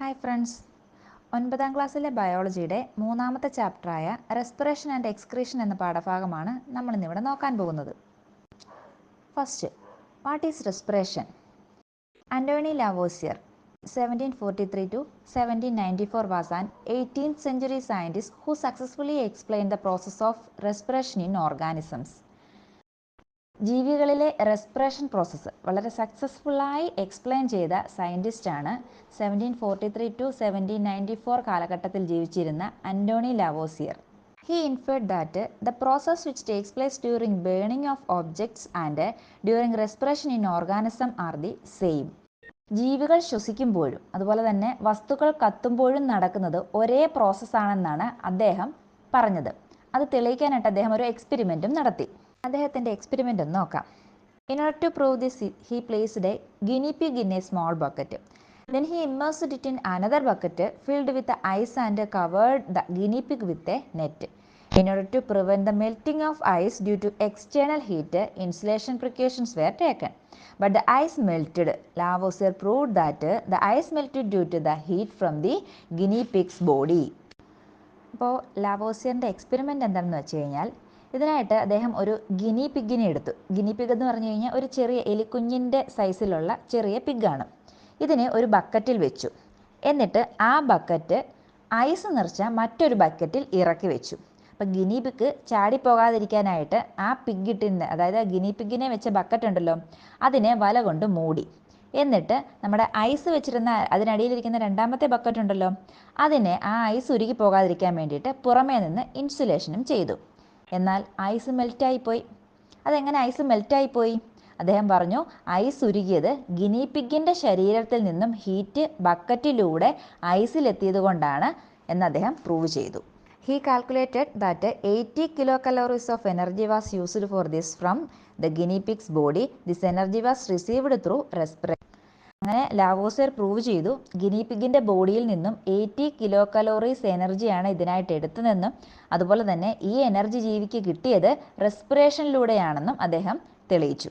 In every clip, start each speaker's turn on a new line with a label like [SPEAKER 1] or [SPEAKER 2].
[SPEAKER 1] Hi friends ഒൻപതാം ക്ലാസ്സിലെ ബയോളജിയുടെ മൂന്നാമത്തെ ചാപ്റ്ററായ റെസ്പിറേഷൻ ആൻഡ് എക്സ്ക്രീഷൻ എന്ന പാഠഭാഗമാണ് നമ്മൾ ഇന്നിവിടെ നോക്കാൻ പോകുന്നത്. First what is respiration Antoine Lavoisier seventeen forty three to seventeen ninety four was an eighteenth century scientist who successfully explain the process of respiration in organisms ജീവികളിലെ respiration process വളരെ സക്സസ്ഫുള്ളായി explain ചെയ്ത സയന്റിസ്റ്റാണ് seventeen forty three to seventeen ninety four കാലഘട്ടത്തിൽ ജീവിച്ചിരുന്ന Antoine Lavoisier. He inferred that the process which takes place during burning of objects and during respiration in organism are the same ജീവികൾ ശ്വസിക്കുമ്പോഴും അതുപോലെ തന്നെ വസ്തുക്കൾ കത്തുമ്പോഴും നടക്കുന്നത് ഒരേ പ്രോസസ്സാണെന്നാണ് അദ്ദേഹം പറഞ്ഞത്. അത് തെളിയിക്കാനായിട്ട് അദ്ദേഹം ഒരു എക്സ്പെരിമെന്റും നടത്തി. അദ്ദേഹത്തിന്റെ എക്സ്പെരിമെന്റ് ഒന്ന് നോക്കാം in order to prove this he placed a guinea pig in a small bucket then he immersed it in another bucket filled with ice and covered the guinea pig with a net in order to prevent the melting of ice due to external heat insulation precautions were taken but the ice melted. Lavoisier proved that the ice melted due to the heat from the guinea pig's body. അപ്പോൾ ലാവോസിയറിന്റെ experiment എന്താണെന്ന് വെച്ച് കഴിഞ്ഞാൽ ഇതിനായിട്ട് അദ്ദേഹം ഒരു guinea പിഗിനെ എടുത്തു. Guinea pig എന്ന് പറഞ്ഞു കഴിഞ്ഞാൽ ഒരു ചെറിയ എലിക്കുഞ്ഞിന്റെ സൈസിലുള്ള ചെറിയ പിഗാണ്. ഇതിനെ ഒരു ബക്കറ്റിൽ വെച്ചു. എന്നിട്ട് ആ ബക്കറ്റ് ഐസ് നിറച്ച മറ്റൊരു ബക്കറ്റിൽ ഇറക്കി വെച്ചു. അപ്പം ഗിനി പിഗ് ചാടിപ്പോകാതിരിക്കാനായിട്ട് ആ പിഗിട്ടിന് അതായത് ആ ഗിനി പിഗിനെ വെച്ച ബക്കറ്റ് ഉണ്ടല്ലോ അതിനെ വല കൊണ്ട് മൂടി. എന്നിട്ട് നമ്മുടെ ഐസ് വെച്ചിരുന്ന അതിനടിയിലിരിക്കുന്ന രണ്ടാമത്തെ ബക്കറ്റ് ഉണ്ടല്ലോ അതിനെ ആ ഐസ് ഉരുകി പോകാതിരിക്കാൻ വേണ്ടിയിട്ട് പുറമേ നിന്ന് ഇൻസുലേഷനും ചെയ്തു. എന്നാൽ ഐസ് മെൽറ്റായിപ്പോയി അതെങ്ങനെ ഐസ് മെൽറ്റായിപ്പോയി അദ്ദേഹം പറഞ്ഞു ഐസ് ഉരുകിയത് ഗിനിപ്പിഗിന്റെ ശരീരത്തിൽ നിന്നും ഹീറ്റ് ബക്കറ്റിലൂടെ ഐസിലെത്തിയത് കൊണ്ടാണ് എന്ന് അദ്ദേഹം പ്രൂവ് ചെയ്തു. He calculated that eighty kilo calories of energy was used for this from the guinea pig's body this energy was received through respiration അങ്ങനെ ലാവോസിയർ പ്രൂവ് ചെയ്തു. ഗിനിപിഗിന്റെ ബോഡിയിൽ നിന്നും എയ്റ്റി കിലോ കലോറീസ് എനർജിയാണ് ഇതിനായിട്ട് എടുത്തതെന്നും അതുപോലെ തന്നെ ഈ എനർജി ജീവിക്ക് കിട്ടിയത് റെസ്പിറേഷനിലൂടെയാണെന്നും അദ്ദേഹം തെളിയിച്ചു.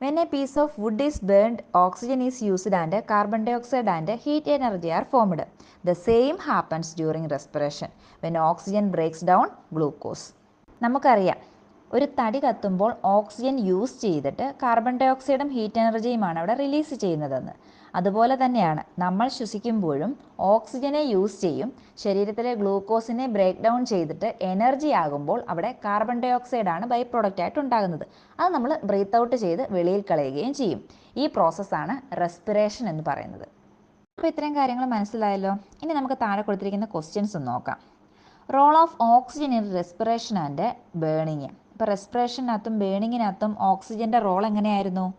[SPEAKER 1] When a piece of wood is burned oxygen is used and carbon dioxide and heat energy are formed the same happens during respiration when oxygen breaks down glucose നമുക്കറിയാം ഒരു തടി കത്തുമ്പോൾ ഓക്സിജൻ യൂസ് ചെയ്തിട്ട് carbon ഡൈ ഓക്സൈഡും heat എനർജിയുമാണ് അവിടെ release ചെയ്യുന്നതെന്ന്. അതുപോലെ തന്നെയാണ് നമ്മൾ ശ്വസിക്കുമ്പോഴും ഓക്സിജനെ യൂസ് ചെയ്യും ശരീരത്തിലെ ഗ്ലൂക്കോസിനെ ബ്രേക്ക് ഡൗൺ ചെയ്തിട്ട് എനർജി ആകുമ്പോൾ അവിടെ കാർബൺ ഡൈ ഓക്സൈഡാണ് ബൈ പ്രൊഡക്റ്റ് ആയിട്ട് ഉണ്ടാകുന്നത്. അത് നമ്മൾ ബ്രീത്ത് ഔട്ട് ചെയ്ത് വെളിയിൽ കളയുകയും ചെയ്യും. ഈ പ്രോസസ്സാണ് റെസ്പിറേഷൻ എന്ന് പറയുന്നത്. അപ്പോൾ ഇത്രയും കാര്യങ്ങൾ മനസ്സിലായല്ലോ? ഇനി നമുക്ക് താഴെ കൊടുത്തിരിക്കുന്ന ക്വസ്റ്റ്യൻസ് നോക്കാം. Role of oxygen in respiration and burning ഇപ്പോൾ റെസ്പിറേഷനകത്തും ബേണിങ്ങിനകത്തും ഓക്സിജന്റെ റോൾ എങ്ങനെയായിരുന്നു?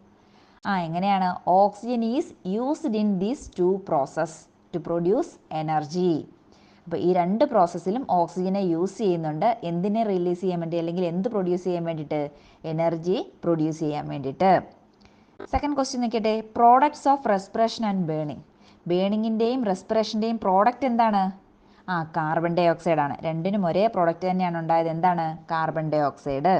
[SPEAKER 1] ആ എങ്ങനെയാണ്? Oxygen is used in these two process to produce energy. അപ്പോൾ ഈ രണ്ട് പ്രോസസ്സിലും ഓക്സിജനെ യൂസ് ചെയ്യുന്നുണ്ട്. എന്തിനെ റിലീസ് ചെയ്യാൻ വേണ്ടി അല്ലെങ്കിൽ എന്ത് പ്രൊഡ്യൂസ് ചെയ്യാൻ വേണ്ടിയിട്ട്? എനർജി പ്രൊഡ്യൂസ് ചെയ്യാൻ വേണ്ടിയിട്ട്. Second question നോക്കിയട്ടെ. Products of respiration and burning. ബേണിങ്ങിന്റെയും റെസ്പിറേഷന്റെയും പ്രോഡക്റ്റ് എന്താണ്? ആ കാർബൺ ഡൈ ഓക്സൈഡാണ് രണ്ടിനും ഒരേ പ്രോഡക്റ്റ് തന്നെയാണ് ഉണ്ടായത്. എന്താണ്? Carbon dioxide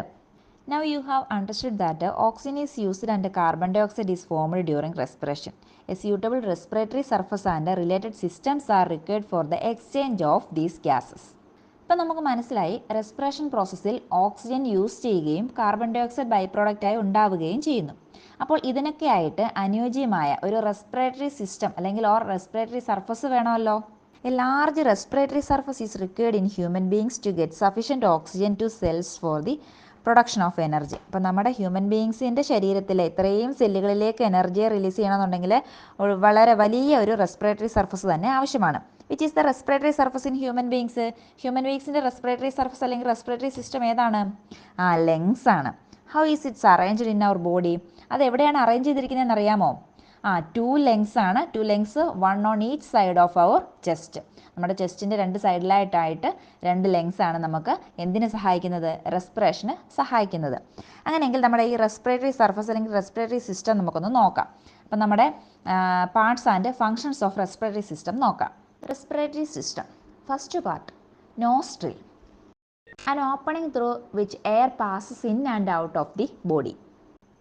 [SPEAKER 1] now you have understood that oxygen is used and carbon dioxide is formed during respiration a suitable respiratory surface and related systems are required for the exchange of these gases ഇപ്പം നമുക്ക് മനസ്സിലായി respiration പ്രോസസ്സിൽ oxygen use ചെയ്യുകയും carbon dioxide by പ്രോഡക്റ്റായി ഉണ്ടാവുകയും ചെയ്യുന്നു. അപ്പോൾ ഇതിനൊക്കെ ആയിട്ട് അനുയോജ്യമായ ഒരു റെസ്പിറേറ്ററി സിസ്റ്റം അല്ലെങ്കിൽ ഓർ റെസ്പിറേറ്ററി സർഫസ് വേണമല്ലോ? A large respiratory surface is required in human beings to get sufficient oxygen to cells for the production of energy അപ്പോൾ നമ്മുടെ ഹ്യൂമൻ ബീങ്സിന്റെ ശരീരത്തിലെ ഇത്രയും സെല്ലുകളിലേക്ക് എനർജിയെ റിലീസ് ചെയ്യണമെന്നുണ്ടെങ്കിൽ വളരെ വലിയ ഒരു റെസ്പിറേറ്ററി സർഫസ് തന്നെ ആവശ്യമാണ്. Which is the respiratory surface in human beings human ബീങ്സിന്റെ respiratory surface അല്ലെങ്കിൽ റെസ്പിറേറ്ററി സിസ്റ്റം ഏതാണ്? ആ ലെങ്സ് ആണ്. How is its arranged in our body അത് എവിടെയാണ് അറേഞ്ച് ചെയ്തിരിക്കുന്നതെന്ന് അറിയാമോ? ആ ടു ലെങ്സ് ആണ്. Two lungs one on each side of our chest നമ്മുടെ ചെസ്റ്റിന്റെ രണ്ട് സൈഡിലായിട്ടായിട്ട് രണ്ട് ലെങ്സ് ആണ് നമുക്ക് എന്തിനു സഹായിക്കുന്നത്? റെസ്പിറേഷന് സഹായിക്കുന്നത്. അങ്ങനെയെങ്കിൽ നമ്മുടെ ഈ റെസ്പിറേറ്ററി സർഫസ് അല്ലെങ്കിൽ റെസ്പിറേറ്ററി സിസ്റ്റം നമുക്കൊന്ന് നോക്കാം. അപ്പം നമ്മുടെ parts and functions of respiratory system നോക്കാം. Respiratory system first part nostril an opening through which air passes in and out of the body.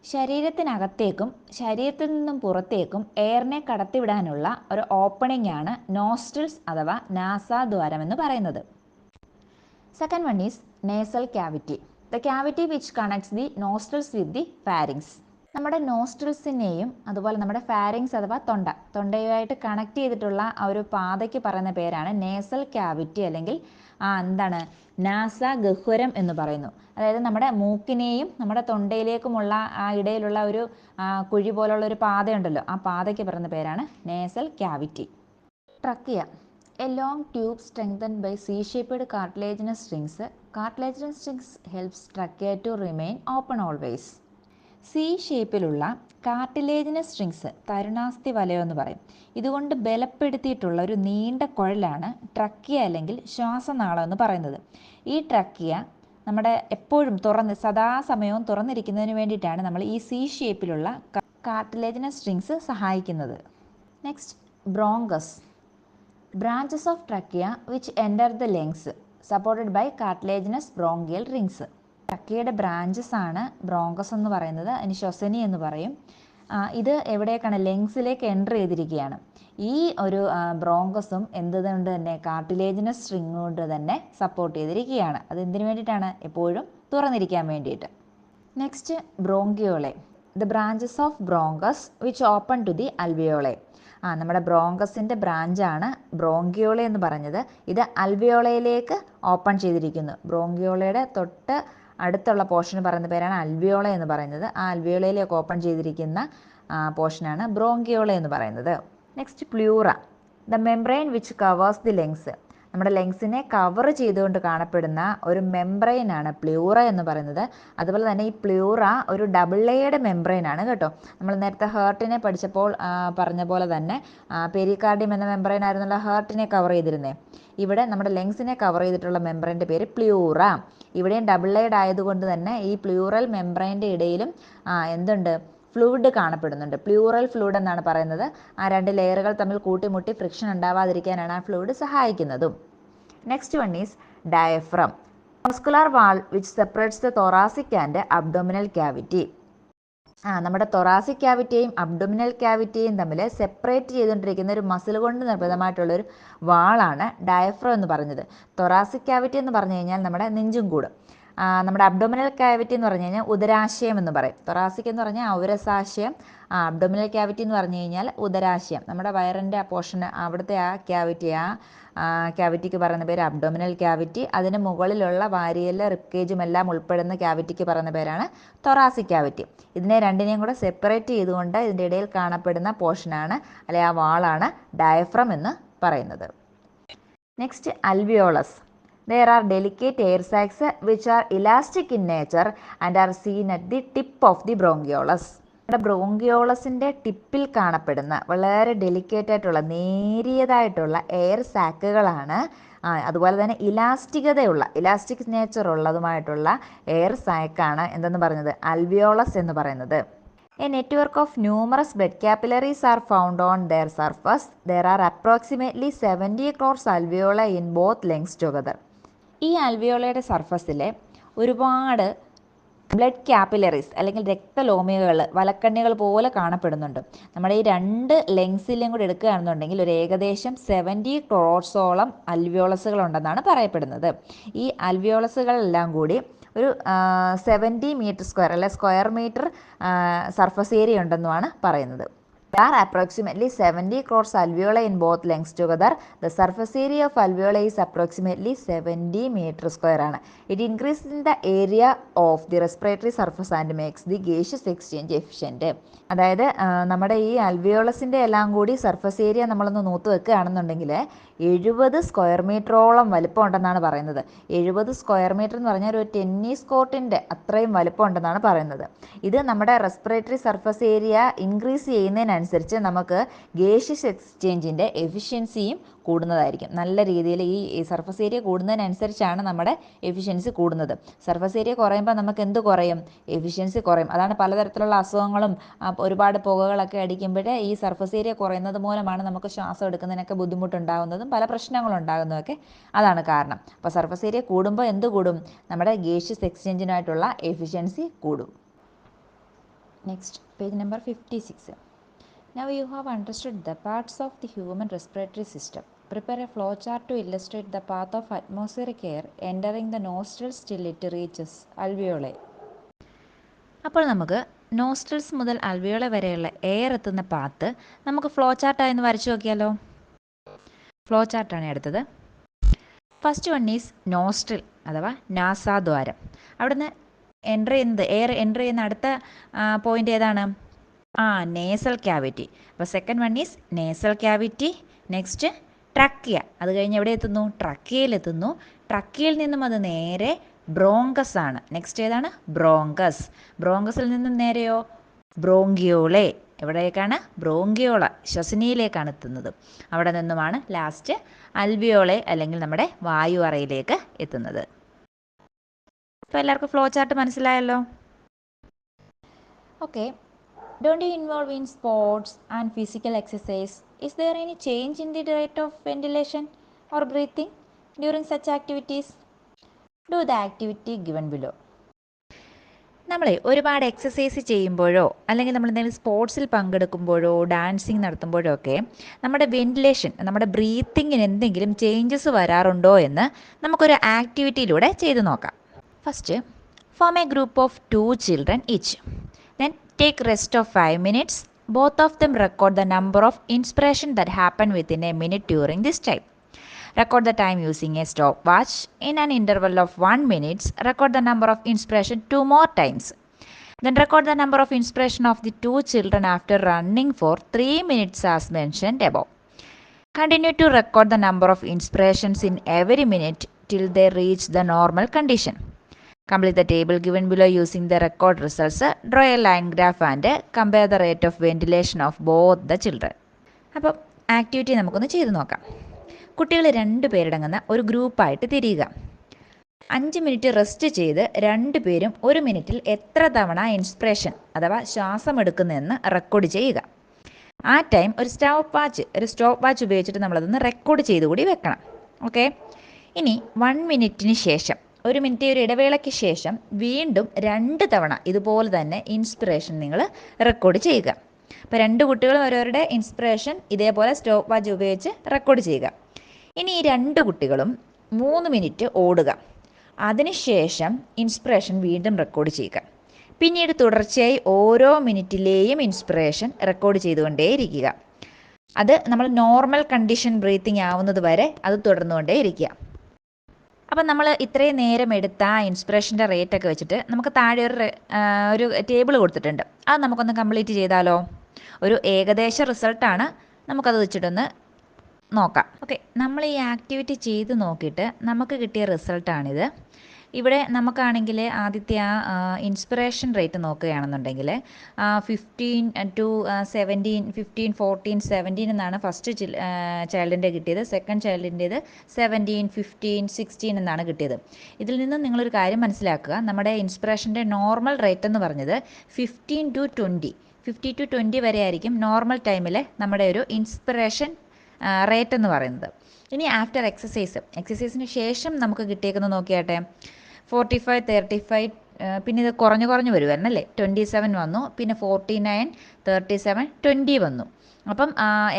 [SPEAKER 1] ശരീരത്തിനകത്തേക്കും ശരീരത്തിൽ നിന്നും പുറത്തേക്കും എയറിനെ കടത്തിവിടാനുള്ള ഒരു ഓപ്പണിംഗ് ആണ് നോസ്ട്രിൽസ് അഥവാ നാസാദ്വാരം എന്ന് പറയുന്നത്. Second one is nasal cavity the cavity which connects the nostrils with the pharynx നമ്മുടെ നോസ്ട്രിൽസിനെയും അതുപോലെ നമ്മുടെ ഫാരിങ്സ് അഥവാ തൊണ്ട തൊണ്ടയുമായിട്ട് കണക്ട് ചെയ്തിട്ടുള്ള ആ ഒരു പാതയ്ക്ക് പറയുന്ന പേരാണ് നേസൽ ക്യാവിറ്റി അല്ലെങ്കിൽ ആ എന്താണ്? നാസ ഗഹ്വരം എന്ന് പറയുന്നു. അതായത് നമ്മുടെ മൂക്കിനെയും നമ്മുടെ തൊണ്ടയിലേക്കുമുള്ള ആ ഇടയിലുള്ള ഒരു കുഴി പോലുള്ള ഒരു പാതയുണ്ടല്ലോ. ആ പാതയ്ക്ക് പറയുന്ന പേരാണ് nasal cavity trachea. A long tube strengthen by C shaped cartilaginous strings cartilaginous strings helps trachea to remain open always C ഷേപ്പിലുള്ള കാർട്ടിലേജിനസ് സ്ട്രിങ്സ് തരുണാസ്ഥി വലയമെന്ന് പറയും. ഇതുകൊണ്ട് ബലപ്പെടുത്തിയിട്ടുള്ള ഒരു നീണ്ട കുഴലാണ് ട്രക്കിയ അല്ലെങ്കിൽ ശ്വാസനാളം എന്ന് പറയുന്നത്. ഈ ട്രക്കിയ നമ്മുടെ എപ്പോഴും തുറന്ന് സദാസമയവും തുറന്നിരിക്കുന്നതിന് വേണ്ടിയിട്ടാണ് നമ്മൾ ഈ സി ഷേപ്പിലുള്ള കാർട്ടിലേജിനസ് സ്ട്രിങ്സ് സഹായിക്കുന്നത്. Next bronchus. Branches of trachea which enter the lungs supported by cartilaginous bronchial rings. ട്രക്കിയയുടെ ബ്രാഞ്ചസ് ആണ് ബ്രോങ്കസ് എന്ന് പറയുന്നത് അതിന് ശ്വസനി എന്ന് പറയും. ഇത് എവിടേക്കാണ്? ലെങ്സിലേക്ക് എന്റർ ചെയ്തിരിക്കുകയാണ്. ഈ ഒരു ബ്രോങ്കസും എന്തുകൊണ്ട് തന്നെ കാർട്ടിലേജിനസ് സ്ട്രിങ് കൊണ്ട് തന്നെ സപ്പോർട്ട് ചെയ്തിരിക്കുകയാണ്. അത് എന്തിനു വേണ്ടിയിട്ടാണ്? എപ്പോഴും തുറന്നിരിക്കാൻ വേണ്ടിയിട്ട്. Next bronchiole the branches of bronchus which open to the alveoli ആ നമ്മുടെ ബ്രോങ്കസിന്റെ ബ്രാഞ്ചാണ് ബ്രോങ്കിയോളെ എന്ന് പറഞ്ഞത്. ഇത് അൽവിയോളയിലേക്ക് ഓപ്പൺ ചെയ്തിരിക്കുന്നു. ബ്രോങ്കിയോളയുടെ തൊട്ട് അടുത്തുള്ള പോർഷൻ പറയുന്ന പേരാണ് അൽവിയോള എന്ന് പറയുന്നത്. ആ അൽവിയോളയിലേക്ക് ഓപ്പൺ ചെയ്തിരിക്കുന്ന പോർഷനാണ് ബ്രോങ്കിയോള എന്ന് പറയുന്നത്. Next pleura the membrane which covers the lungs നമ്മുടെ ലെങ്സിനെ കവർ ചെയ്തുകൊണ്ട് കാണപ്പെടുന്ന ഒരു മെംബ്രെയിനാണ് പ്ലൂറ എന്ന് പറയുന്നത്. അതുപോലെ തന്നെ ഈ പ്ലൂറ ഒരു ഡബിൾ ലെയർഡ് മെംബ്രെയിൻ ആണ് കേട്ടോ. നമ്മൾ നേരത്തെ ഹേർട്ടിനെ പഠിച്ചപ്പോൾ പറഞ്ഞ പോലെ തന്നെ പെരികാർഡിയം എന്ന മെംബ്രെയിൻ ആയിരുന്നല്ലോ ഹേർട്ടിനെ കവർ ചെയ്തിരുന്നേ. ഇവിടെ നമ്മുടെ ലെങ്സിനെ കവർ ചെയ്തിട്ടുള്ള മെംബ്രെയിന്റെ പേര് പ്ലൂറ ഇവിടെയും ഡബിൾ ലൈഡ് ആയതുകൊണ്ട് തന്നെ ഈ പ്ലൂറൽ മെംബ്രൈന്റെ ഇടയിലും എന്തുണ്ട്? ഫ്ലൂയിഡ് കാണപ്പെടുന്നുണ്ട്. പ്ലൂറൽ ഫ്ലൂയിഡ് എന്നാണ് പറയുന്നത്. ആ രണ്ട് ലെയറുകൾ തമ്മിൽ കൂട്ടിമുട്ടി ഫ്രിക്ഷൻ ഉണ്ടാവാതിരിക്കാനാണ് ആ fluid സഹായിക്കുന്നതും. Next one is diaphragm muscular wall which separates the thoracic and abdominal cavity ആ നമ്മുടെ തൊറാസിക് ക്യാവിറ്റിയെയും അബ്ഡോമിനൽ ക്യാവിറ്റിയെയും തമ്മിൽ സെപ്പറേറ്റ് ചെയ്തുകൊണ്ടിരിക്കുന്ന ഒരു മസിൽ കൊണ്ട് നിർമ്മിതമായിട്ടുള്ളൊരു വാളാണ് ഡയഫ്രോ എന്ന് പറഞ്ഞത്. തൊറാസിക് ക്യാവിറ്റി എന്ന് പറഞ്ഞു കഴിഞ്ഞാൽ നമ്മുടെ നെഞ്ചും കൂട്. നമ്മുടെ അബ്ഡോമിനൽ ക്യാവിറ്റി എന്ന് പറഞ്ഞു കഴിഞ്ഞാൽ ഉദരാശയം എന്ന് പറയും. തൊറാസിക് എന്ന് പറഞ്ഞാൽ ഔരസാശയം അബ്ഡോമിനൽ ക്യാവിറ്റി എന്ന് പറഞ്ഞു കഴിഞ്ഞാൽ ഉദരാശയം. നമ്മുടെ വയറിന്റെ ആ പോർഷൻ അവിടുത്തെ ആ ക്യാവിറ്റി ആ ക്യാവിറ്റിക്ക് പറയുന്ന പേര് അബ്ഡോമിനൽ ക്യാവിറ്റി അതിന് മുകളിലുള്ള വാരിയൽ റിപ്കേജും എല്ലാം ഉൾപ്പെടുന്ന ക്യാവിറ്റിക്ക് പറയുന്ന പേരാണ് തൊറാസിക് ക്യാവിറ്റി ഇതിനെ രണ്ടിനെയും കൂടെ സെപ്പറേറ്റ് ചെയ്തുകൊണ്ട് ഇതിന്റെ ഇടയിൽ കാണപ്പെടുന്ന പോർഷനാണ് അല്ലെ ആ വാളാണ് ഡയഫ്രം എന്ന് പറയുന്നത്. Next alveolus There are delicate air sacs which are elastic in nature and are seen at the tip of the bronchioles. നമ്മുടെ ബ്രോങ്കിയോളസിന്റെ ടിപ്പിൽ കാണപ്പെടുന്ന വളരെ ഡെലിക്കേറ്റ് ആയിട്ടുള്ള നേരിയതായിട്ടുള്ള എയർ സാക്കുകളാണ് അതുപോലെ തന്നെ ഇലാസ്റ്റികതയുള്ള ഇലാസ്റ്റിക് നേച്ചർ ഉള്ളതുമായിട്ടുള്ള എയർ സാക്കാണ് എന്തെന്ന് പറയുന്നത് അൽവിയോളസ് എന്ന് പറയുന്നത് A network of numerous blood capillaries are found on their surface. There are approximately 70 crores alveoli in both lungs together. ഈ അൽവിയോളയുടെ സർഫസിലെ ഒരുപാട് ബ്ലഡ് ക്യാപ്പിലറീസ് അല്ലെങ്കിൽ രക്തലോമികൾ വലക്കണ്ണികൾ പോലെ കാണപ്പെടുന്നുണ്ട്. നമ്മുടെ ഈ രണ്ട് ലെങ്സിലും കൂടി എടുക്കുകയാണെന്നുണ്ടെങ്കിൽ ഒരു ഏകദേശം സെവന്റി ക്രോഡ്സോളം അൽവിയോളസുകൾ ഉണ്ടെന്നാണ് പറയപ്പെടുന്നത്. ഈ അൽവിയോളസുകളെല്ലാം കൂടി ഒരു സെവന്റി മീറ്റർ സ്ക്വയർ അല്ലെ സ്ക്വയർ മീറ്റർ സർഫസ് ഏരിയ ഉണ്ടെന്നുമാണ് പറയുന്നത്. There are approximately 70 crores alveoli in both lungs together. The surface area of alveoli is approximately 70 meter square It increases in the area of the respiratory surface and makes the gaseous exchange efficient. അതായത് നമ്മുടെ ഈ അൽവിയോളസിന്റെ എല്ലാം കൂടി surface area നമ്മളൊന്ന് നോത്ത് വെക്കുകയാണെന്നുണ്ടെങ്കിൽ എഴുപത് square മീറ്ററോളം വലിപ്പം ഉണ്ടെന്നാണ് പറയുന്നത്. എഴുപത് സ്ക്വയർ മീറ്റർ എന്ന് പറഞ്ഞാൽ ഒരു ടെന്നീസ് കോർട്ടിന്റെ അത്രയും വലിപ്പം ഉണ്ടെന്നാണ് പറയുന്നത്. ഇത് നമ്മുടെ റെസ്പിറേറ്ററി സർഫസ് ഏരിയ ഇൻക്രീസ് ചെയ്യുന്നതിനനുസരിച്ച് നമുക്ക് ഗേഷ്യസ് എക്സ്ചേഞ്ചിന്റെ എഫിഷ്യൻസിയും കൂടുന്നതായിരിക്കും. നല്ല രീതിയിൽ ഈ സർഫസ് ഏരിയ കൂടുന്നതിനനുസരിച്ചാണ് നമ്മുടെ എഫിഷ്യൻസി കൂടുന്നത്. സർഫസ് ഏരിയ കുറയുമ്പോൾ നമുക്ക് എന്ത് കുറയും? എഫിഷ്യൻസി കുറയും. അതാണ് പലതരത്തിലുള്ള അസുഖങ്ങളും ഒരുപാട് പുകകളൊക്കെ അടിക്കുമ്പോൾ ഈ സർഫസ് ഏരിയ കുറയുന്നത് മൂലമാണ് നമുക്ക് ശ്വാസം എടുക്കുന്നതിനൊക്കെ ബുദ്ധിമുട്ടുണ്ടാകുന്നതും പല പ്രശ്നങ്ങളും ഉണ്ടാകുന്നതൊക്കെ അതാണ് കാരണം. അപ്പോൾ സർഫസ് ഏരിയ കൂടുമ്പോൾ എന്ത് കൂടും? നമ്മുടെ ഗേഷ്യസ് എക്സ്ചേഞ്ചിനായിട്ടുള്ള എഫിഷ്യൻസി കൂടും. Next page number fifty 56. Now you have understood the parts of the human respiratory system. Prepare a flowchart to illustrate the path of atmospheric air entering the nostrils till it reaches alveoli. അപ്പോൾ നമുക്ക് nostrils മുതൽ അൽവിയോള വരെയുള്ള air എത്തുന്ന path നമുക്ക് flow ചാർട്ടായി ഒന്ന് വരച്ചു നോക്കിയാലോ flow ചാർട്ടാണ് എടുത്തത് ഫസ്റ്റ് വൺ ഈസ് നോസ്ട്രിൽ അഥവാ നാസാദ്വാരം അവിടുന്ന് എൻട്രി ചെയ്യുന്നത് എയർ എൻട്രി ചെയ്യുന്ന അടുത്ത പോയിന്റ് ഏതാണ് ആ നേസൽ ക്യാവിറ്റി അപ്പോൾ second one is nasal cavity next trachea അത് കഴിഞ്ഞ് എവിടെ എത്തുന്നു? ട്രക്കിയയിലെത്തുന്നു ട്രക്കിയയിൽ നിന്നും അത് നേരെ ബ്രോങ്കസ് ആണ്. നെക്സ്റ്റ് ഏതാണ്? ബ്രോങ്കസ് ബ്രോങ്കസിൽ നിന്നും നേരെയോ? ബ്രോങ്കിയോളെ എവിടേക്കാണ്? ബ്രോങ്കിയോള ശ്വസനിയിലേക്കാണ് എത്തുന്നത്. അവിടെ നിന്നുമാണ് ലാസ്റ്റ് അൽവിയോളെ അല്ലെങ്കിൽ നമ്മുടെ വായു അറയിലേക്ക് എത്തുന്നത്. അപ്പോൾ എല്ലാവർക്കും ഫ്ലോ ചാർട്ട് മനസ്സിലായല്ലോ? Okay don't you involve in sports and physical exercise is there any change in the rate of ventilation or breathing during such activities? Do the activity given below. നമ്മൾ ഒരുപാട് exercise ചെയ്യുമ്പോഴോ അല്ലെങ്കിൽ നമ്മൾ എന്തെങ്കിലും സ്പോർട്സിൽ പങ്കെടുക്കുമ്പോഴോ dancing നടത്തുമ്പോഴോ ഒക്കെ നമ്മുടെ വെന്റിലേഷൻ നമ്മുടെ ബ്രീത്തിങ്ങിന് എന്തെങ്കിലും ചേഞ്ചസ് വരാറുണ്ടോ എന്ന് നമുക്കൊരു ആക്ടിവിറ്റിയിലൂടെ ചെയ്തു നോക്കാം first form a group of two children each then take rest of 5 minutes. Both of them record the number of inspiration that happen within a minute during this time. Record the time using a stopwatch. In an interval of 1 minutes, record the number of inspiration two more times. Then record the number of inspiration of the two children after running for 3 minutes as mentioned above. Continue to record the number of inspirations in every minute till they reach the normal condition. Complete the table given below using the record results. Draw a line graph and compare the rate of ventilation of both the children. അപ്പം activity നമുക്കൊന്ന് ചെയ്തു നോക്കാം. കുട്ടികൾ രണ്ട് പേരടങ്ങുന്ന ഒരു ഗ്രൂപ്പായിട്ട് തിരിയുക. അഞ്ച് മിനിറ്റ് റെസ്റ്റ് ചെയ്ത് രണ്ട് പേരും ഒരു മിനിറ്റിൽ എത്ര തവണ ഇൻസ്പിറേഷൻ അഥവാ ശ്വാസം എടുക്കുന്നതെന്ന് റെക്കോർഡ് ചെയ്യുക. ആ ടൈം ഒരു സ്റ്റോപ്പ് വാച്ച് ഒരു സ്റ്റോപ്പ് വാച്ച് ഉപയോഗിച്ചിട്ട് നമ്മളതൊന്ന് റെക്കോർഡ് ചെയ്ത് കൂടി വെക്കണം. ഓക്കെ ഇനി വൺ മിനിറ്റിന് ശേഷം ഒരു മിനിറ്റ് ഒരു ഇടവേളയ്ക്ക് ശേഷം വീണ്ടും രണ്ട് തവണ ഇതുപോലെ തന്നെ ഇൻസ്പിറേഷൻ നിങ്ങൾ റെക്കോർഡ് ചെയ്യുക. അപ്പോൾ രണ്ട് കുട്ടികളും ഓരോരുടെ ഇൻസ്പിറേഷൻ ഇതേപോലെ സ്റ്റോപ്പ് വാച്ച് ഉപയോഗിച്ച് റെക്കോർഡ് ചെയ്യുക. ഇനി ഈ രണ്ട് കുട്ടികളും മൂന്ന് മിനിറ്റ് ഓടുക. അതിനുശേഷം ഇൻസ്പിറേഷൻ വീണ്ടും റെക്കോർഡ് ചെയ്യുക. പിന്നീട് തുടർച്ചയായി ഓരോ മിനിറ്റിലെയും ഇൻസ്പിറേഷൻ റെക്കോർഡ് ചെയ്തുകൊണ്ടേയിരിക്കുക. അത് നമ്മൾ നോർമൽ കണ്ടീഷൻ ബ്രീത്തിങ് ആവുന്നത് വരെ അത് തുടർന്നുകൊണ്ടേ ഇരിക്കുക അപ്പം നമ്മൾ ഇത്രയും നേരം എടുത്ത ഇൻസ്പിറേഷന്റെ റേറ്റ് ഒക്കെ വെച്ചിട്ട് നമുക്ക് താഴെ ഒരു ഒരു ടേബിൾ കൊടുത്തിട്ടുണ്ട്. അത് നമുക്കൊന്ന് കംപ്ലീറ്റ് ചെയ്താലോ? ഒരു ഏകദേശ റിസൾട്ടാണ് നമുക്കത് വെച്ചിട്ടൊന്ന് നോക്കാം. ഓക്കെ നമ്മൾ ഈ ആക്ടിവിറ്റി ചെയ്ത് നോക്കിയിട്ട് നമുക്ക് കിട്ടിയ റിസൾട്ടാണിത് ഇവിടെ നമുക്കാണെങ്കിൽ ആദ്യത്തെ ആ ഇൻസ്പിറേഷൻ റേറ്റ് നോക്കുകയാണെന്നുണ്ടെങ്കിൽ fifteen to seventeen fifteen fourteen seventeen എന്നാണ് ഫസ്റ്റ് ചൈൽഡിന്റെ കിട്ടിയത്. സെക്കൻഡ് ചൈൽഡിന്റേത് സെവന്റീൻ ഫിഫ്റ്റീൻ സിക്സ്റ്റീൻ എന്നാണ് കിട്ടിയത്. ഇതിൽ നിന്ന് നിങ്ങളൊരു കാര്യം മനസ്സിലാക്കുക. നമ്മുടെ ഇൻസ്പിറേഷന്റെ നോർമൽ റേറ്റ് എന്ന് പറഞ്ഞത് fifteen to twenty fifty to twenty വരെ ആയിരിക്കും നോർമൽ ടൈമിൽ നമ്മുടെ ഒരു ഇൻസ്പിറേഷൻ റേറ്റ് എന്ന് പറയുന്നത്. ഇനി ആഫ്റ്റർ എക്സസൈസ് എക്സസൈസിന് ശേഷം നമുക്ക് കിട്ടിയേക്കുന്നത് നോക്കിയാട്ടെ. ഫോർട്ടി ഫൈവ് തേർട്ടി ഫൈവ് പിന്നെ ഇത് കുറഞ്ഞു കുറഞ്ഞു വരുമായിരുന്നല്ലേ ട്വന്റി സെവൻ വന്നു പിന്നെ forty nine thirty seven twenty വന്നു. അപ്പം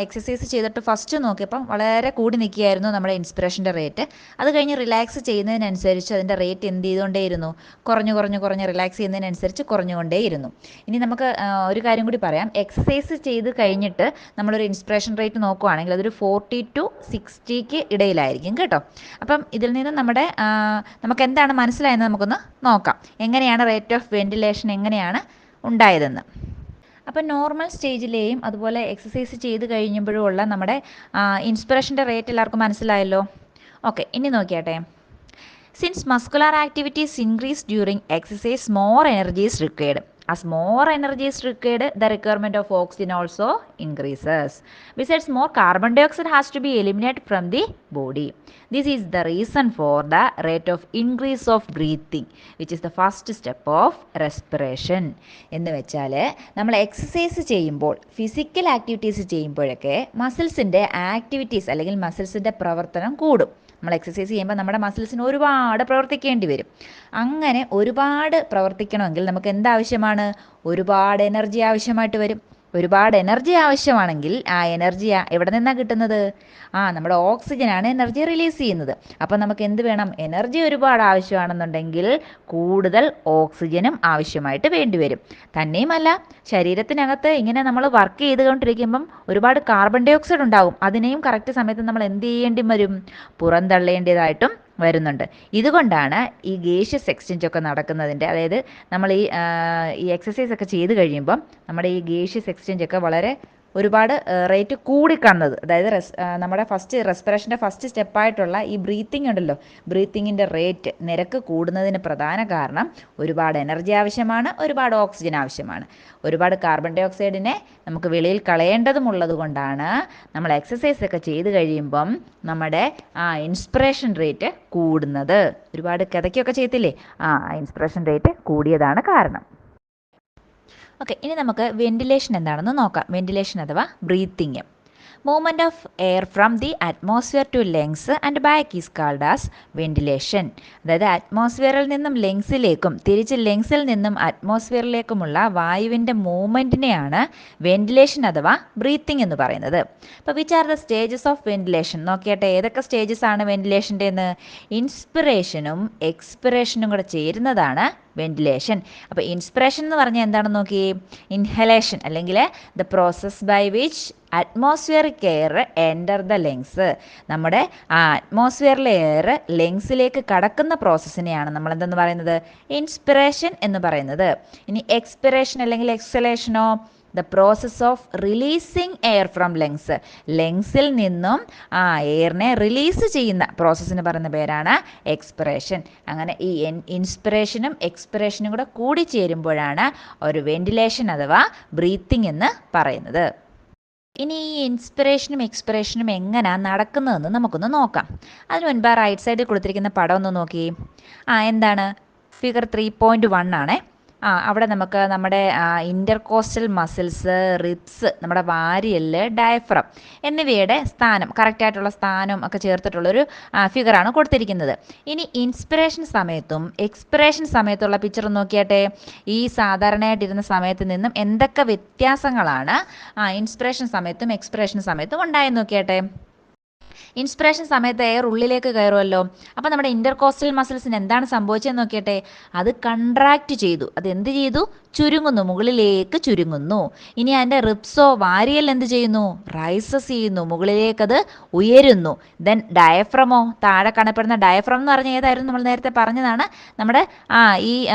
[SPEAKER 1] എക്സസൈസ് ചെയ്തിട്ട് ഫസ്റ്റ് നോക്കിയപ്പം വളരെ കൂടി നിൽക്കുകയായിരുന്നു നമ്മുടെ ഇൻസ്പിറേഷന്റെ റേറ്റ് അത് കഴിഞ്ഞ് റിലാക്സ് ചെയ്യുന്നതിനനുസരിച്ച് അതിന്റെ റേറ്റ് എന്ത് ചെയ്തുകൊണ്ടേയിരുന്നു? കുറഞ്ഞു കുറഞ്ഞു കുറഞ്ഞ് റിലാക്സ് ചെയ്യുന്നതിനനുസരിച്ച് കുറഞ്ഞുകൊണ്ടേയിരുന്നു. ഇനി നമുക്ക് ഒരു കാര്യം കൂടി പറയാം. എക്സസൈസ് ചെയ്ത് കഴിഞ്ഞിട്ട് നമ്മളൊരു ഇൻസ്പിറേഷൻ റേറ്റ് നോക്കുവാണെങ്കിൽ അതൊരു ഫോർട്ടി ടു സിക്സ്റ്റിക്ക് ഇടയിലായിരിക്കും കേട്ടോ. അപ്പം ഇതിൽ നിന്ന് നമ്മുടെ നമുക്ക് എന്താണ് മനസ്സിലായെന്ന് നമുക്കൊന്ന് നോക്കാം. എങ്ങനെയാണ് റേറ്റ് ഓഫ് വെന്റിലേഷൻ എങ്ങനെയാണ് ഉണ്ടായതെന്ന്. അപ്പം നോർമൽ സ്റ്റേജിലെയും അതുപോലെ എക്സസൈസ് ചെയ്ത് കഴിഞ്ഞപ്പോഴും ഉള്ള നമ്മുടെ ഇൻസ്പിറേഷന്റെ റേറ്റ് എല്ലാവർക്കും മനസ്സിലായല്ലോ? ഓക്കെ ഇനി നോക്കിയാട്ടെ. Since muscular activities increase during exercise more energy is required as more energy is required the requirement of oxygen also increases besides more carbon dioxide has to be eliminated from the body this is the reason for the rate of increase of breathing which is the first step of respiration എന്ന് വെച്ചാൽ നമ്മൾ exercise ചെയ്യുമ്പോൾ physical activities ചെയ്യുമ്പോഴൊക്കെ മസിൽസിന്റെ activities അല്ലെങ്കിൽ മസിൽസിന്റെ പ്രവർത്തനം കൂടും നമ്മൾ എക്സസൈസ് ചെയ്യുമ്പോൾ നമ്മുടെ മസിൽസിന് ഒരുപാട് പ്രവർത്തിക്കേണ്ടി വരും. അങ്ങനെ ഒരുപാട് പ്രവർത്തിക്കണമെങ്കിൽ നമുക്ക് എന്താവശ്യമാണ് ഒരുപാട് എനർജി ആവശ്യമായിട്ട് വരും. ഒരുപാട് എനർജി ആവശ്യമാണെങ്കിൽ ആ എനർജി എവിടെ നിന്നാണ് കിട്ടുന്നത്? ആ നമ്മുടെ ഓക്സിജനാണ് എനർജി റിലീസ് ചെയ്യുന്നത്. അപ്പം നമുക്ക് എന്ത് വേണം? എനർജി ഒരുപാട് ആവശ്യമാണെന്നുണ്ടെങ്കിൽ കൂടുതൽ ഓക്സിജനും ആവശ്യമായിട്ട് വേണ്ടിവരും തന്നെയുമല്ല ശരീരത്തിനകത്ത് ഇങ്ങനെ നമ്മൾ വർക്ക് ചെയ്തുകൊണ്ടിരിക്കുമ്പം ഒരുപാട് കാർബൺ ഡൈ ഓക്സൈഡ് ഉണ്ടാകും അതിനെയും കറക്റ്റ് സമയത്ത് നമ്മൾ എന്ത് ചെയ്യേണ്ടി വരും? പുറന്തള്ളേണ്ടതായിട്ടും വരുന്നുണ്ട്. ഇതുകൊണ്ടാണ് ഈ ഗേഷ്യസ് എക്സ്ചേഞ്ച് ഒക്കെ നടക്കുന്നതിന്റെ അതായത് നമ്മൾ ഈ ഈ എക്സസൈസ് ഒക്കെ ചെയ്ത് കഴിയുമ്പം നമ്മുടെ ഈ ഗേഷ്യസ് എക്സ്ചേഞ്ച് ഒക്കെ വളരെ ഒരുപാട് റേറ്റ് കൂടിക്കാണുന്നത് അതായത് റെസ് നമ്മുടെ ഫസ്റ്റ് റെസ്പിറേഷന്റെ ഫസ്റ്റ് സ്റ്റെപ്പായിട്ടുള്ള ഈ ബ്രീത്തിങ് ഉണ്ടല്ലോ. ബ്രീത്തിങ്ങിന്റെ റേറ്റ് നിരക്ക് കൂടുന്നതിന് പ്രധാന കാരണം ഒരുപാട് എനർജി ആവശ്യമാണ് ഒരുപാട് ഓക്സിജൻ ആവശ്യമാണ്. ഒരുപാട് കാർബൺ ഡൈ ഓക്സൈഡിനെ നമുക്ക് വെളിയിൽ കളയേണ്ടതുമുള്ളത് കൊണ്ടാണ് നമ്മൾ എക്സസൈസ് ഒക്കെ ചെയ്ത് കഴിയുമ്പം നമ്മുടെ ആ ഇൻസ്പിറേഷൻ റേറ്റ് കൂടുന്നത്. ഒരുപാട് കിതയ്ക്കൊക്കെ ചെയ്യത്തില്ലേ? ആ ഇൻസ്പിറേഷൻ റേറ്റ് കൂടിയതാണ് കാരണം. ഓക്കെ ഇനി നമുക്ക് വെന്റിലേഷൻ എന്താണെന്ന് നോക്കാം. വെന്റിലേഷൻ അഥവാ breathing movement of air from the atmosphere to lungs and back is called as ventilation അതായത് അറ്റ്മോസ്ഫിയറിൽ നിന്നും ലെങ്സിലേക്കും തിരിച്ച് ലെങ്സിൽ നിന്നും അറ്റ്മോസ്ഫിയറിലേക്കുമുള്ള വായുവിന്റെ മൂവ്മെന്റിനെയാണ് വെന്റിലേഷൻ അഥവാ ബ്രീത്തിങ് എന്ന് പറയുന്നത്. അപ്പോൾ which are the stages of ventilation നോക്കിയാട്ടെ ഏതൊക്കെ സ്റ്റേജസ് ആണ് വെന്റിലേഷന്റെ എന്ന് ഇൻസ്പിറേഷനും എക്സ്പിറേഷനും കൂടെ ചേരുന്നതാണ് വെന്റിലേഷൻ. അപ്പോൾ ഇൻസ്പിറേഷൻ എന്ന് പറഞ്ഞാൽ എന്താണെന്ന് നോക്കി ഇൻഹലേഷൻ അല്ലെങ്കിൽ the process by which atmospheric air enter the lungs നമ്മുടെ ആ അറ്റ്മോസ്ഫിയറിലെ എയർ ലെങ്സിലേക്ക് കടക്കുന്ന പ്രോസസ്സിനെയാണ് നമ്മൾ എന്തെന്ന് പറയുന്നത്? ഇൻസ്പിറേഷൻ എന്ന് പറയുന്നത്. ഇനി എക്സ്പിറേഷൻ അല്ലെങ്കിൽ എക്സലേഷനോ the process of releasing air from lungs ലെങ്സിൽ നിന്നും ആ എയറിനെ റിലീസ് ചെയ്യുന്ന പ്രോസസ്സിന് പറയുന്ന പേരാണ് എക്സ്പിറേഷൻ അങ്ങനെ ഈ ഇൻസ്പിറേഷനും എക്സ്പിറേഷനും കൂടെ കൂടിച്ചേരുമ്പോഴാണ് ഒരു വെന്റിലേഷൻ അഥവാ ബ്രീത്തിങ് എന്ന് പറയുന്നത്. ഇനി ഈ ഇൻസ്പിറേഷനും എക്സ്പിറേഷനും എങ്ങനെയാണ് നടക്കുന്നതെന്ന് നമുക്കൊന്ന് നോക്കാം. അതിന് മുൻപ് റൈറ്റ് സൈഡിൽ കൊടുത്തിരിക്കുന്ന പടം ഒന്ന് നോക്കി ആ എന്താണ്? ഫിഗർ ത്രീ പോയിന്റ് വൺ ആണേ. അവിടെ നമുക്ക് നമ്മുടെ ഇന്റർകോസ്റ്റൽ മസിൽസ് റിബ്സ് നമ്മുടെ വാരിയൽ ഡയഫ്രം എന്നിവയുടെ സ്ഥാനം കറക്റ്റായിട്ടുള്ള സ്ഥാനം ഒക്കെ ചേർത്തിട്ടുള്ളൊരു ഫിഗറാണ് കൊടുത്തിരിക്കുന്നത്. ഇനി ഇൻസ്പിറേഷൻ സമയത്തും എക്സ്പിറേഷൻ സമയത്തുള്ള പിക്ചർ നോക്കിയാട്ടെ. ഈ സാധാരണയായിട്ടിരുന്ന സമയത്ത് നിന്നും എന്തൊക്കെ വ്യത്യാസങ്ങളാണ് ഇൻസ്പിറേഷൻ സമയത്തും എക്സ്പിറേഷൻ സമയത്തും ഉണ്ടായെന്ന് നോക്കിയാട്ടെ. ഇൻസ്പിറേഷൻ സമയത്ത് എയർ ഉള്ളിലേക്ക് കയറുമല്ലോ. അപ്പോൾ നമ്മുടെ ഇന്റർകോസ്റ്റൽ മസിൽസിന് എന്താണ് സംഭവിച്ചതെന്ന് നോക്കിയട്ടെ? അത് കൺട്രാക്റ്റ് ചെയ്തു. അത് എന്ത് ചെയ്തു? ചുരുങ്ങുന്നു. മുകളിലേക്ക് ചുരുങ്ങുന്നു. ഇനി അതിന്റെ റിപ്സോ വാരിയൽ എന്ത് ചെയ്യുന്നു? റൈസസ് ചെയ്യുന്നു. മുകളിലേക്ക് അത് ഉയരുന്നു. ദെൻ ഡയഫ്രമോ താഴെ കാണപ്പെടുന്ന ഡയഫ്രം എന്ന് പറഞ്ഞ ഏതായിരുന്നു? നമ്മൾ നേരത്തെ പറഞ്ഞതാണ്. നമ്മുടെ ആ ഈ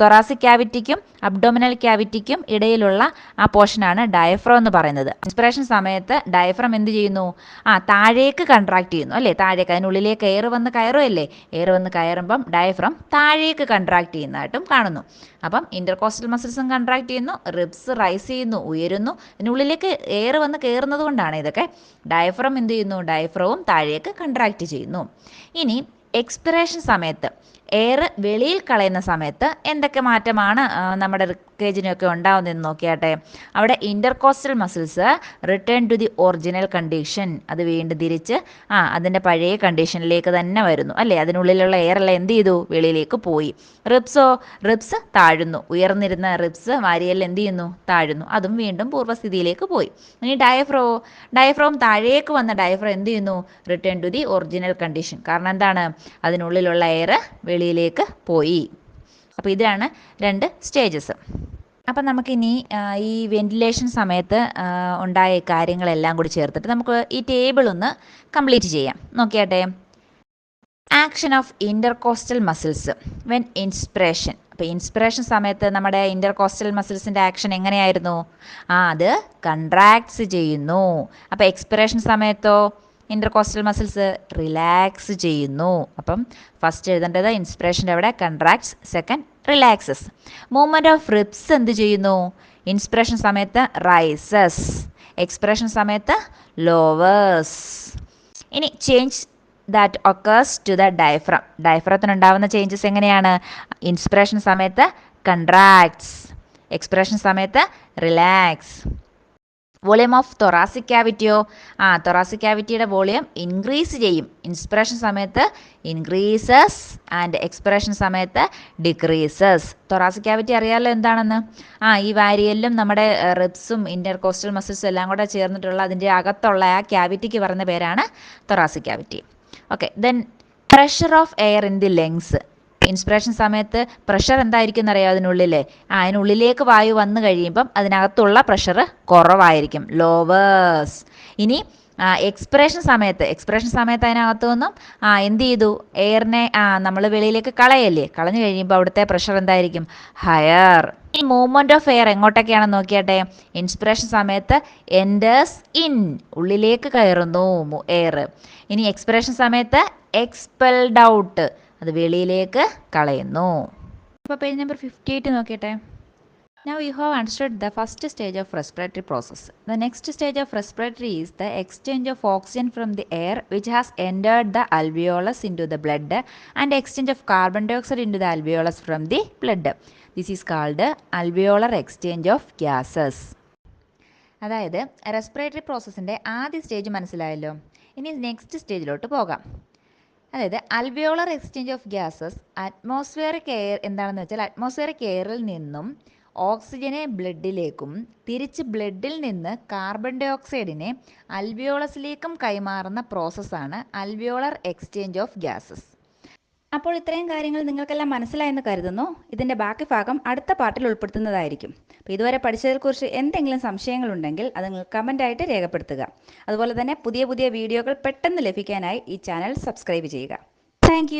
[SPEAKER 1] തൊറാസിക് ക്യാവിറ്റിക്കും അബ്ഡോമിനൽ ക്യാവിറ്റിക്കും ഇടയിലുള്ള ആ പോർഷനാണ് ഡയഫ്രം എന്ന് പറയുന്നത്. ഇൻസ്പിറേഷൻ സമയത്ത് ഡയഫ്രം എന്ത് ചെയ്യുന്നു? ആ താഴേക്ക് കൺട്രാക്ട് ചെയ്യുന്നു അല്ലേ? താഴേക്ക് അതിനുള്ളിലേക്ക് എയർ വന്ന് കയറുമല്ലേ എയർ വന്ന് കയറുമ്പം ഡയഫ്രം താഴേക്ക് കൺട്രാക്ട് ചെയ്യുന്നതായിട്ടും കാണുന്നു. അപ്പം ഇന്റർകോസ്റ്റൽ മസിൽസും കൺട്രാക്ട് ചെയ്യുന്നു റിബ്സ് റൈസ് ചെയ്യുന്നു ഉയരുന്നു. അതിനുള്ളിലേക്ക് എയർ വന്ന് കയറുന്നത് കൊണ്ടാണ് ഇതൊക്കെ. ഡയഫ്രം എന്ത് ചെയ്യുന്നു? ഡയഫ്രവും താഴേക്ക് കൺട്രാക്ട് ചെയ്യുന്നു. ഇനി എക്സ്പിറേഷൻ സമയത്ത് എയർ വെളിയിൽ കളയുന്ന സമയത്ത് എന്തൊക്കെ മാറ്റമാണ് നമ്മുടെ റിക്കേജിനൊക്കെ ഉണ്ടാവുന്നതെന്ന് നോക്കിയാട്ടെ. അവിടെ intercostal muscles return to the original condition അത് വീണ്ടും തിരിച്ച് ആ അതിന്റെ പഴയ കണ്ടീഷനിലേക്ക് തന്നെ വരുന്നു അല്ലേ? അതിനുള്ളിലുള്ള എയറെല്ലാം എന്ത് ചെയ്തു? വെളിയിലേക്ക് പോയി. റിബ്സോ റിബ്സ് താഴുന്നു. ഉയർന്നിരുന്ന റിബ്സ് വാരിയൽ എന്ത് ചെയ്യുന്നു? താഴുന്നു. അതും വീണ്ടും പൂർവസ്ഥിതിയിലേക്ക് പോയി. ഇനി ഡയഫ്രോ ഡയഫ്രോം താഴേക്ക് വന്ന ഡയഫ്രോ എന്ത് ചെയ്യുന്നു? Return to the original condition കാരണം എന്താണ്? അതിനുള്ളിലുള്ള എയർ വെളിയിലേക്ക് പോയി. അപ്പോൾ ഇതാണ് രണ്ട് സ്റ്റേജസ് അപ്പം നമുക്കിനി ഈ വെന്റിലേഷൻ സമയത്ത് ഉണ്ടായ കാര്യങ്ങളെല്ലാം കൂടി ചേർത്തിട്ട് നമുക്ക് ഈ ടേബിൾ ഒന്ന് കംപ്ലീറ്റ് ചെയ്യാം. നോക്കിയാട്ടെ. Action of intercostal muscles when inspiration. അപ്പോൾ ഇൻസ്പിറേഷൻ സമയത്ത് നമ്മുടെ ഇന്റർകോസ്റ്റൽ മസിൽസിന്റെ ആക്ഷൻ എങ്ങനെയായിരുന്നു? ആ അത് കൺട്രാക്ട്സ് ചെയ്യുന്നു. അപ്പോൾ എക്സ്പിറേഷൻ സമയത്തോ ഇന്റർകോസ്റ്റൽ മസിൽസ് റിലാക്സ് ചെയ്യുന്നു. അപ്പം ഫസ്റ്റ് എഴുതേണ്ടത് ഇൻസ്പിറേഷന്റെ അവിടെ contracts second relaxes movement of ribs എന്ത് ചെയ്യുന്നു? ഇൻസ്പിറേഷൻ സമയത്ത് റൈസസ് എക്സ്പ്രഷൻ സമയത്ത് ലോവേഴ്സ് ഇനി change that occurs to the diaphragm ഡയഫ്രത്തിനുണ്ടാവുന്ന changes എങ്ങനെയാണ്? ഇൻസ്പിറേഷൻ സമയത്ത് കൺട്രാക്ട്സ് എക്സ്പ്രഷൻ സമയത്ത് റിലാക്സ് വോളിയം ഓഫ് തൊറാസിക് ക്യാവിറ്റിയോ ആ തൊറാസിക് ക്യാവിറ്റിയുടെ വോളിയം ഇൻക്രീസ് ചെയ്യും. ഇൻസ്പിറേഷൻ സമയത്ത് ഇൻക്രീസസ് ആൻഡ് എക്സ്പിറേഷൻ സമയത്ത് ഡിക്രീസസ് തൊറാസിക് ക്യാവിറ്റി അറിയാമല്ലോ എന്താണെന്ന്? ആ ഈ വാരിയലിലും നമ്മുടെ റിബ്സും ഇന്റർ കോസ്റ്റൽ മസിൽസും എല്ലാം കൂടെ ചേർന്നിട്ടുള്ള അതിന്റെ അകത്തുള്ള ആ ക്യാവിറ്റിക്ക് പറയുന്ന പേരാണ് thoracic cavity okay then pressure of air in the lungs inspiration സമയത്ത് പ്രഷർ എന്തായിരിക്കും എന്നറിയാം അതിനുള്ളിൽ അതിനുള്ളിലേക്ക് വായു വന്നു കഴിയുമ്പം അതിനകത്തുള്ള പ്രഷർ കുറവായിരിക്കും. ലോവേഴ്സ് ഇനി എക്സ്പിറേഷൻ സമയത്ത് എക്സ്പിറേഷൻ സമയത്ത് അതിനകത്തു നിന്നും എന്ത് ചെയ്തു? എയറിനെ നമ്മൾ വെളിയിലേക്ക് കളയല്ലേ? കളഞ്ഞു കഴിയുമ്പോൾ അവിടുത്തെ പ്രഷർ എന്തായിരിക്കും? ഹയർ ഈ മൂവ്മെന്റ് ഓഫ് എയർ എങ്ങോട്ടൊക്കെയാണെന്ന് നോക്കിയാട്ടെ? ഇൻസ്പിറേഷൻ സമയത്ത് എൻഡേഴ്സ് ഇൻ ഉള്ളിലേക്ക് കയറുന്നു എയർ ഇനി എക്സ്പിറേഷൻ സമയത്ത് എക്സ്പെൽഡ് ഔട്ട് അത് വെളിയിലേക്ക് കളയുന്നു. ഇപ്പോൾ പേജ് നമ്പർ ഫിഫ്റ്റി എയ്റ്റ് നോക്കിയിട്ടെ. ഞാൻ you have understood the first stage of respiratory process the next stage of respiratory is the exchange of oxygen from the air which has entered the alveolus into the blood and exchange of carbon dioxide into the alveolus from the blood this is called അൽബിയോളർ exchange of gases അതായത് respiratory പ്രോസസ്സിന്റെ ആദ്യ stage മനസ്സിലായല്ലോ. ഇനി next സ്റ്റേജിലോട്ട് പോകാം. അതായത് alveolar exchange of gases atmospheric air എന്താണെന്ന് വെച്ചാൽ അറ്റ്മോസ്ഫിയറിക് എയറിൽ നിന്നും ഓക്സിജനെ ബ്ലഡിലേക്കും തിരിച്ച് ബ്ലഡിൽ നിന്ന് കാർബൺ ഡൈ ഓക്സൈഡിനെ അൽവിയോളസിലേക്കും കൈമാറുന്ന പ്രോസസ്സാണ് അൽവിയോളർ എക്സ്ചേഞ്ച് ഓഫ് ഗ്യാസസ് അപ്പോൾ ഇത്രയും കാര്യങ്ങൾ നിങ്ങൾക്കെല്ലാം മനസ്സിലായെന്ന് കരുതുന്നു. ഇതിന്റെ ബാക്കി ഭാഗം അടുത്ത പാർട്ടിൽ ഉൾപ്പെടുത്തുന്നതായിരിക്കും. അപ്പോൾ ഇതുവരെ പഠിച്ചതിനെക്കുറിച്ച് എന്തെങ്കിലും സംശയങ്ങളുണ്ടെങ്കിൽ അത് നിങ്ങൾ കമന്റായിട്ട് രേഖപ്പെടുത്തുക. അതുപോലെ തന്നെ പുതിയ പുതിയ വീഡിയോകൾ പെട്ടെന്ന് ലഭിക്കാനായി ഈ ചാനൽ സബ്സ്ക്രൈബ് ചെയ്യുക. താങ്ക്